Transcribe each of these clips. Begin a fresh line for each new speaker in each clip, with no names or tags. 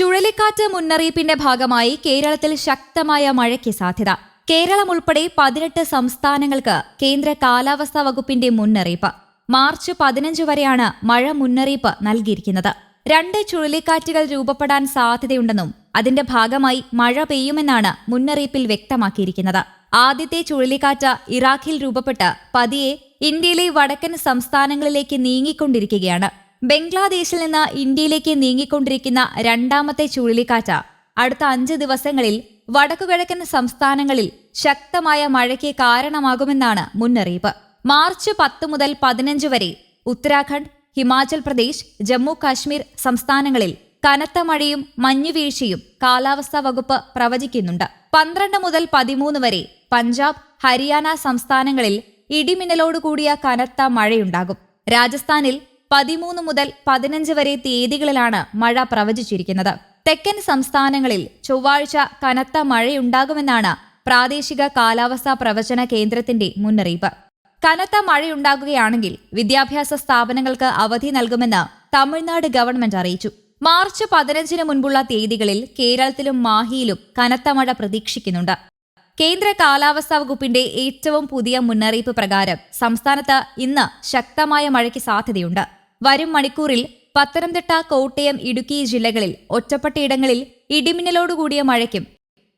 ചുഴലിക്കാറ്റ് മുന്നറിയിപ്പിന്റെ ഭാഗമായി കേരളത്തിൽ ശക്തമായ മഴയ്ക്ക് സാധ്യത. കേരളം ഉൾപ്പെടെ പതിനെട്ട് സംസ്ഥാനങ്ങൾക്ക് കേന്ദ്ര കാലാവസ്ഥാ വകുപ്പിന്റെ മുന്നറിയിപ്പ്. മാർച്ച് പതിനഞ്ച് വരെയാണ് മഴ മുന്നറിയിപ്പ് നൽകിയിരിക്കുന്നത്. രണ്ട് ചുഴലിക്കാറ്റുകൾ രൂപപ്പെടാൻ സാധ്യതയുണ്ടെന്നും അതിന്റെ ഭാഗമായി മഴ പെയ്യുമെന്നാണ് മുന്നറിയിപ്പിൽ വ്യക്തമാക്കിയിരിക്കുന്നത്. ആദ്യത്തെ ചുഴലിക്കാറ്റ് ഇറാഖിൽ രൂപപ്പെട്ട് പതിയെ ഇന്ത്യയിലെ വടക്കൻ സംസ്ഥാനങ്ങളിലേക്ക് നീങ്ങിക്കൊണ്ടിരിക്കുകയാണ്. ബംഗ്ലാദേശിൽ നിന്ന് ഇന്ത്യയിലേക്ക് നീങ്ങിക്കൊണ്ടിരിക്കുന്ന രണ്ടാമത്തെ ചുഴലിക്കാറ്റ്. അടുത്ത അഞ്ച് ദിവസങ്ങളിൽ വടക്കുകിഴക്കൻ സംസ്ഥാനങ്ങളിൽ ശക്തമായ മഴയ്ക്ക് കാരണമാകുമെന്നാണ് മുന്നറിയിപ്പ്. മാർച്ച് പത്ത് മുതൽ പതിനഞ്ച് വരെ ഉത്തരാഖണ്ഡ് ഹിമാചൽ പ്രദേശ് ജമ്മു കാശ്മീർ സംസ്ഥാനങ്ങളിൽ കനത്ത മഴയും മഞ്ഞുവീഴ്ചയും കാലാവസ്ഥാ വകുപ്പ് പ്രവചിക്കുന്നുണ്ട്. പന്ത്രണ്ട് മുതൽ പതിമൂന്ന് വരെ പഞ്ചാബ് ഹരിയാന സംസ്ഥാനങ്ങളിൽ ഇടിമിന്നലോടുകൂടിയ കനത്ത മഴയുണ്ടാകും. രാജസ്ഥാനിൽ പതിമൂന്ന് മുതൽ പതിനഞ്ച് വരെ തീയതികളിലാണ് മഴ പ്രവചിച്ചിരിക്കുന്നത്. തെക്കൻ സംസ്ഥാനങ്ങളിൽ ചൊവ്വാഴ്ച കനത്ത മഴയുണ്ടാകുമെന്നാണ് പ്രാദേശിക കാലാവസ്ഥാ പ്രവചന കേന്ദ്രത്തിന്റെ മുന്നറിയിപ്പ്. കനത്ത മഴയുണ്ടാകുകയാണെങ്കിൽ വിദ്യാഭ്യാസ സ്ഥാപനങ്ങൾക്ക് അവധി നൽകുമെന്ന് തമിഴ്നാട് ഗവൺമെന്റ് അറിയിച്ചു. മാർച്ച് പതിനഞ്ചിന് മുൻപുള്ള തീയതികളിൽ കേരളത്തിലും മാഹിയിലും കനത്ത മഴ പ്രതീക്ഷിക്കുന്നുണ്ട്. കേന്ദ്ര കാലാവസ്ഥാ വകുപ്പിന്റെ ഏറ്റവും പുതിയ മുന്നറിയിപ്പ് പ്രകാരം സംസ്ഥാനത്ത് ഇന്ന് ശക്തമായ മഴയ്ക്ക് സാധ്യതയുണ്ട്. വരും മണിക്കൂറിൽ പത്തനംതിട്ട കോട്ടയം ഇടുക്കി ജില്ലകളിൽ ഒറ്റപ്പെട്ടയിടങ്ങളിൽ ഇടിമിന്നലോടുകൂടിയ മഴയ്ക്കും.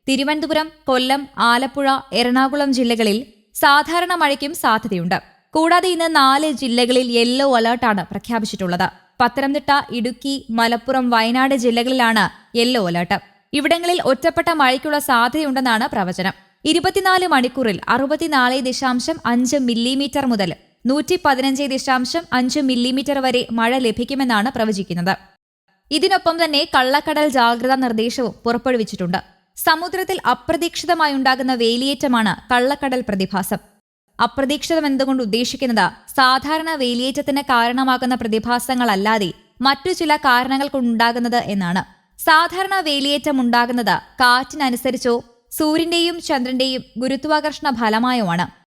തിരുവനന്തപുരം കൊല്ലം ആലപ്പുഴ എറണാകുളം ജില്ലകളിൽ സാധാരണ മഴയ്ക്കും സാധ്യതയുണ്ട്. കൂടാതെ ഇന്ന് നാല് ജില്ലകളിൽ യെല്ലോ അലർട്ടാണ് പ്രഖ്യാപിച്ചിട്ടുള്ളത്. പത്തനംതിട്ട ഇടുക്കി മലപ്പുറം വയനാട് ജില്ലകളിലാണ് യെല്ലോ അലർട്ട്. ഇവിടങ്ങളിൽ ഒറ്റപ്പെട്ട മഴയ്ക്കുള്ള സാധ്യതയുണ്ടെന്നാണ് പ്രവചനം. ഇരുപത്തിനാല് മണിക്കൂറിൽ അറുപത്തിനാല് ദശാംശം അഞ്ച് മില്ലിമീറ്റർ മുതൽ നൂറ്റി പതിനഞ്ച് ദശാംശം അഞ്ച് മില്ലിമീറ്റർ വരെ മഴ ലഭിക്കുമെന്നാണ് പ്രവചിക്കുന്നത്. ഇതിനൊപ്പം തന്നെ കള്ളക്കടൽ ജാഗ്രതാ നിർദ്ദേശവും പുറപ്പെടുവിച്ചിട്ടുണ്ട്. സമുദ്രത്തിൽ അപ്രതീക്ഷിതമായി ഉണ്ടാകുന്ന വേലിയേറ്റമാണ് കള്ളക്കടൽ പ്രതിഭാസം. അപ്രതീക്ഷിതം എന്തുകൊണ്ട് ഉദ്ദേശിക്കുന്നത്? സാധാരണ വേലിയേറ്റത്തിന് കാരണമാകുന്ന പ്രതിഭാസങ്ങളല്ലാതെ മറ്റു ചില കാരണങ്ങൾ കൊണ്ടുണ്ടാകുന്നത് എന്നാണ്. സാധാരണ വേലിയേറ്റം ഉണ്ടാകുന്നത് കാറ്റിനനുസരിച്ചോ സൂര്യന്റെയും ചന്ദ്രന്റെയും ഗുരുത്വാകർഷണ ഫലമായോ ആണ്.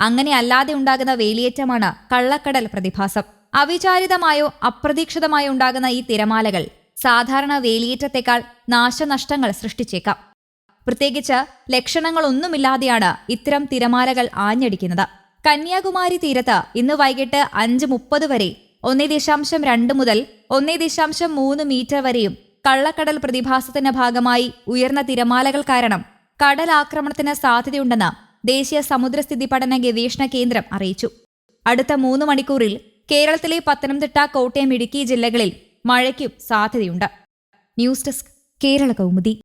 അങ്ങനെ അല്ലാതെ ഉണ്ടാകുന്ന വേലിയേറ്റമാണ് കള്ളക്കടൽ പ്രതിഭാസം. അവിചാരിതമായോ അപ്രതീക്ഷിതമായോ ഉണ്ടാകുന്ന ഈ തിരമാലകൾ സാധാരണ വേലിയേറ്റത്തെക്കാൾ നാശനഷ്ടങ്ങൾ സൃഷ്ടിച്ചേക്കാം. പ്രത്യേകിച്ച് ലക്ഷണങ്ങളൊന്നുമില്ലാതെയാണ് ഇത്തരം തിരമാലകൾ ആഞ്ഞടിക്കുന്നത്. കന്യാകുമാരി തീരത്ത് ഇന്ന് വൈകിട്ട് അഞ്ച് മുപ്പത് വരെ ഒന്നേ ദശാംശം രണ്ട് മുതൽ ഒന്നേ ദശാംശം മൂന്ന് മീറ്റർ വരെയും കള്ളക്കടൽ പ്രതിഭാസത്തിന്റെ ഭാഗമായി ഉയർന്ന തിരമാലകൾ കാരണം കടലാക്രമണത്തിന് സാധ്യതയുണ്ടെന്ന് ദേശീയ സമുദ്രസ്ഥിതി പഠന ഗവേഷണ കേന്ദ്രം അറിയിച്ചു. അടുത്ത മൂന്ന് മണിക്കൂറിൽ കേരളത്തിലെ പത്തനംതിട്ട കോട്ടയം ഇടുക്കി ജില്ലകളിൽ മഴയ്ക്കും സാധ്യതയുണ്ട്. News desk Kerala Kaumudi.